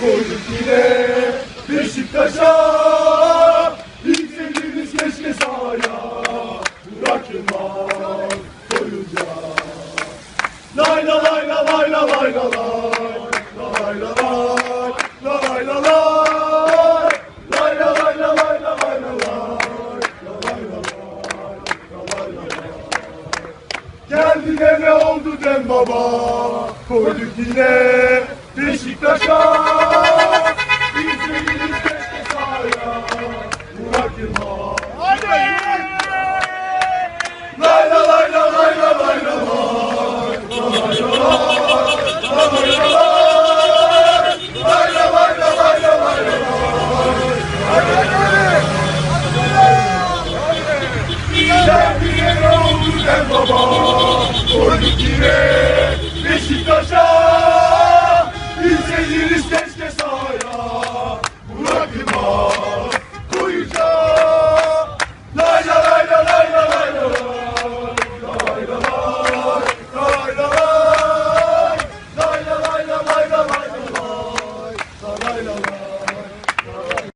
Koyduk yine Beşiktaş'a Yükseliriz keşke sahaya Bırakılmaz koyunca Lay la lay la lay la lay la lay La lay la lay La lay la lay Lay la lay la lay la lay la lay La lay la lay La lay la lay Geldi de ne oldu dem baba Koyduk yine Beşiktaş'a Yükseliriz keşke sahaya Bırakılmaz Lay la lay la lay la lay la lay biz geliriz keşke sahaya Bırakma.